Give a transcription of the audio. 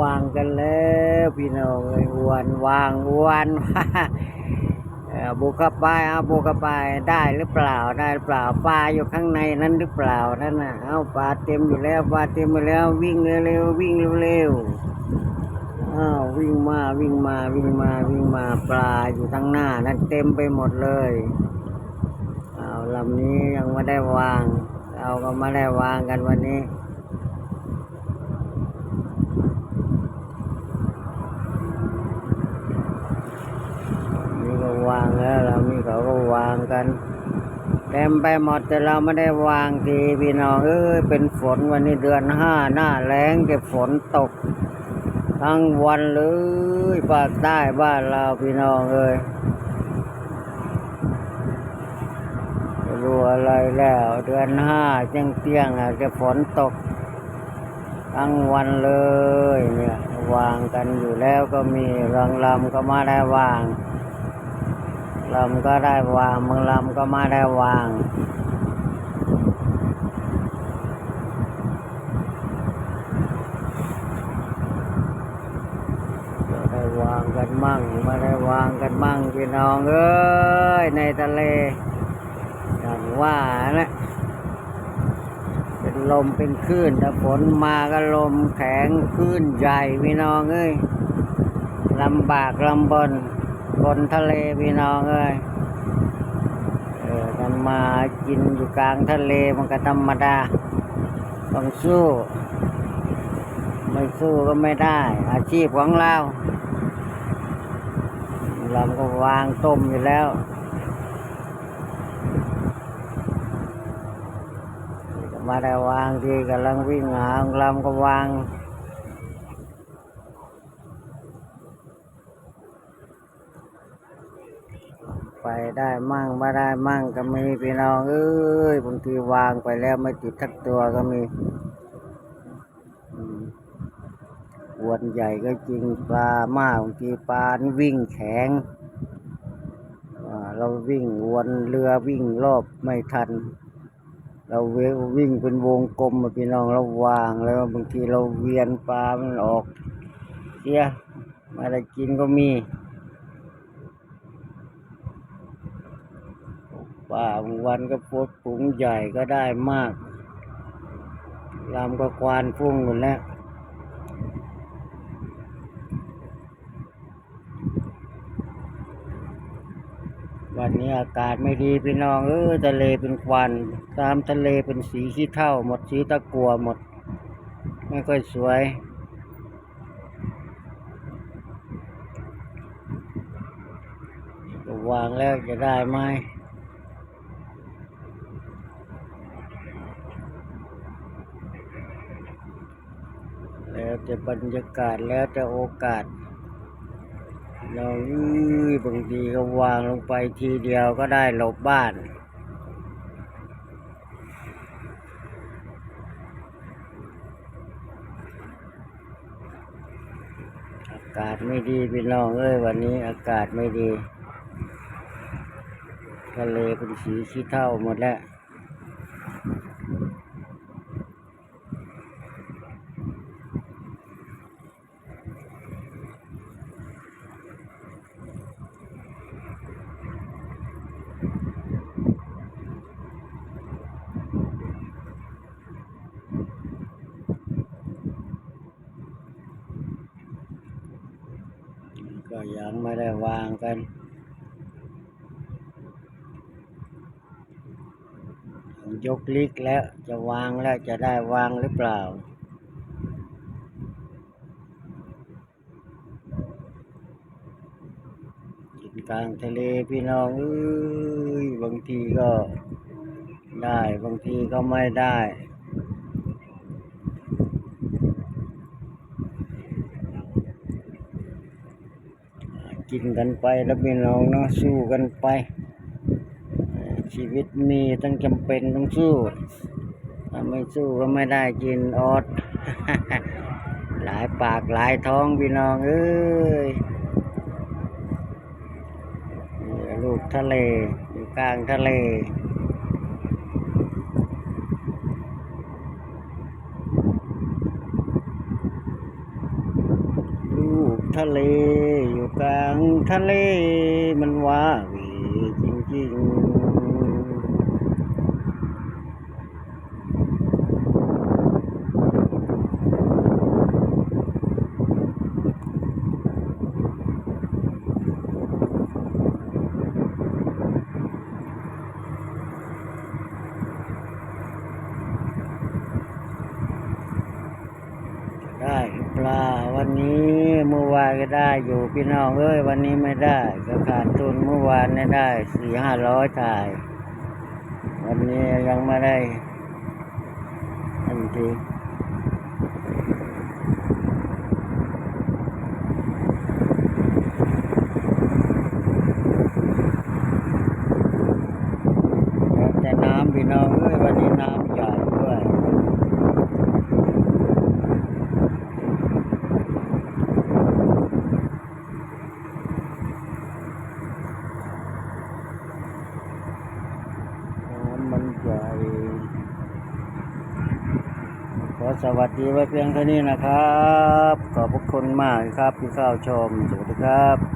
วางกันแล้วพี่น้องเอ้ยอ้วนวางอ้วนเอ่อบุกเข้าไปเอาบุกเข้าไปได้หรือเปล่าได้หรือเปล่าปลาอยู่ข้างในนั้นหรือเปล่านั่นนะเอาปลาเต็มอยู่แล้วปลาเต็มอยู่แล้ววิ่งเร็วๆวิ่งเร็วๆอ้าววิ่งมาวิ่งมาวิ่งมาวิ่งมาปลาอยู่ทั้งหน้านั้นเต็มไปหมดเลยเอาลำนี้ยังไม่ได้วาง เราก็ไม่ได้วางกันวันนี้ นี่ก็ วางแล้วเรามีเขาก็วางกันเต็มไปหมดแต่เราไม่ได้วางทีพี่น้องเอ้ยเป็นฝนวันนี้เดือนห้าหน้าแรงเก็บฝนตก ทั้งวันเลยภาคใต้บ้านเราพี่น้องเอ้ยรู้อะไรแล้ว เดือนห้าเจียงเตียงอะจะฝนตก ทั้งวันเลยเนี่ยวางกันอยู่แล้วก็มีรังลำก็มาได้วาง ลำก็ได้วางบางลำก็มาได้วางได้วางกันมั่งไมาได้วางกันมั่งพี่น้องเอ้ยในทะเลอย่างว่านะเป็นลมเป็นคลื่นถ้าฝนมาก็ลมแข็งคลื่นใหญ่พี่น้องเอ้ยลำบากลำบน บนทะเลพี่น้องเอ้ยเออทำมากินอยู่กลางทะเลมันก็ธรรมดา ต้องสู้ ไม่สู้ก็ไม่ได้ อาชีพของเราเราก็วางต้มอยู่แล้วมาได้วางทีกำลังวิ่งหาของเราก็วาง ไปได้มั่งไม่ได้มั่งก็มีพี่น้องเอ้ยบางทีวางไปแล้วไม่ติดทักตัวก็มีอวนใหญ่ก็จริงปลามากบางทีปลานี่วิ่งแข็งเราวิ่งวนเรือวิ่งรอบไม่ทัน เราเววิ่งเป็นวงกลมอะพี่น้องเราวางแล้วบางทีเราเวียนปลามันออกเสียไมาได้กินก็มี ปลาบางวันก็ปดปุ๋งใหญ่ก็ได้มากลำก็ควานฟุ้งหมดแล้ววันนี้อากาศไม่ดีพี่น้องเออทะเลเป็นควัน ตามทะเลเป็นสีขี้เท่า หมดสีตะกัวหมด ไม่ค่อยสวย วางแล้วจะได้ไหม แล้วแต่บรรยากาศแล้วแต่โอกาส เราบางทีก็วางลงไปทีเดียวก็ได้หลบบ้านอากาศไม่ดีพี่น้องเอ้ยวันนี้อากาศไม่ดี ทะเลเป็นสีขี้เท่าหมดแล้ว ก็ ยังไม่ได้วางกันยกลิกแล้วจะวางแล้วจะได้วางหรือเปล่า กินกลางทะเลพี่น้องเอ้ยบางทีก็ได้บางทีก็ไม่ได้ กินกันไปแล้วพี่น้องเนาะสู้กันไป ชีวิตมีต้องจำเป็นต้องสู้ถ้าไม่สู้ก็ไม่ได้กินอด หลายปากหลายท้องพี่น้องเอ้ยลูกทะเลอยู่กลางทะเลลูกทะเล กลางทะเลมันว่าวีจริงๆ ได้หรือเปล่าวันนี้ เมื่อวานก็ได้อยู่พี่น้องเอ้ยวันนี้ไม่ได้ก็ขาดทุนเมื่อวานได้สี่ห้าร้อยถ่าย วันนี้ยังไม่ได้ทันทีแล้วแต่น้ำพี่น้องเอ้ยวันนี้น้ำใหญ่ด้วย น้ำ มันใหญ่ขอสวัสดีไว้เพียงเท่านี้นะครับ ขอบพระคุณมากครับที่เข้าชม สวัสดีครับ